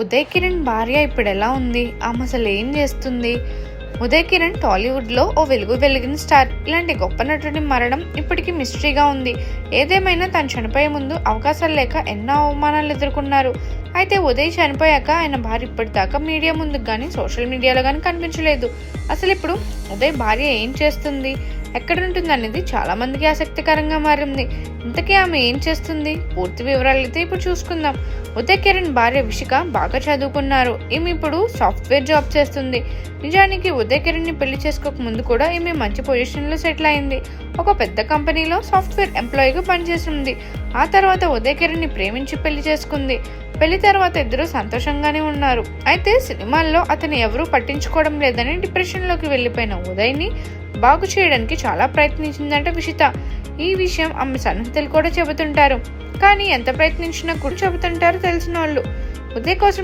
ఉదయ్ కిరణ్ భార్య ఇప్పుడు ఎలా ఉంది? ఆమె అసలు ఏం చేస్తుంది? ఉదయ్ కిరణ్ టాలీవుడ్లో ఓ వెలుగు వెలిగిన స్టార్. ఇలాంటి గొప్ప నటుడి మరణం ఇప్పటికీ మిస్టరీగా ఉంది. ఏదేమైనా తను చనిపోయే ముందు అవకాశాలు లేక ఎన్నో అవమానాలు ఎదుర్కొన్నారు. అయితే ఉదయ్ చనిపోయాక ఆయన భార్య ఇప్పటిదాకా మీడియా ముందుకు కానీ సోషల్ మీడియాలో కానీ కనిపించలేదు. అసలు ఇప్పుడు ఉదయ్ భార్య ఏం చేస్తుంది? ఎక్కడ ఉంటుంది అనేది చాలా మందికి ఆసక్తికరంగా మారింది. ఇంతకీ ఆమె ఏం చేస్తుంది? పూర్తి వివరాలు అయితే ఇప్పుడు చూసుకుందాం. ఉదయ్ కిరణ్ భార్య విషిక బాగా చదువుకున్నారు. ఈమె ఇప్పుడు సాఫ్ట్వేర్ జాబ్ చేస్తుంది. నిజానికి ఉదయ్ కిరణ్ని పెళ్ళి చేసుకోక ముందు కూడా ఈమె మంచి పొజిషన్లో సెటిల్ అయింది. ఒక పెద్ద కంపెనీలో సాఫ్ట్వేర్ ఎంప్లాయీగా పనిచేసింది ఆ తర్వాత ఉదయ్ కిరణ్ని ప్రేమించి పెళ్ళి చేసుకుంది. పెళ్ళి తర్వాత ఇద్దరు సంతోషంగానే ఉన్నారు. అయితే సినిమాల్లో అతను ఎవరూ పట్టించుకోవడం లేదని డిప్రెషన్లోకి వెళ్ళిపోయిన ఉదయ్ని బాగు చేయడానికి చాలా ప్రయత్నించిందంట విషిత. ఈ విషయం ఆమె సన్నిహితులు కూడా చెబుతుంటారు. కానీ ఎంత ప్రయత్నించినా కూడా చెబుతుంటారు తెలిసిన వాళ్ళు ఉదయ్ కోసం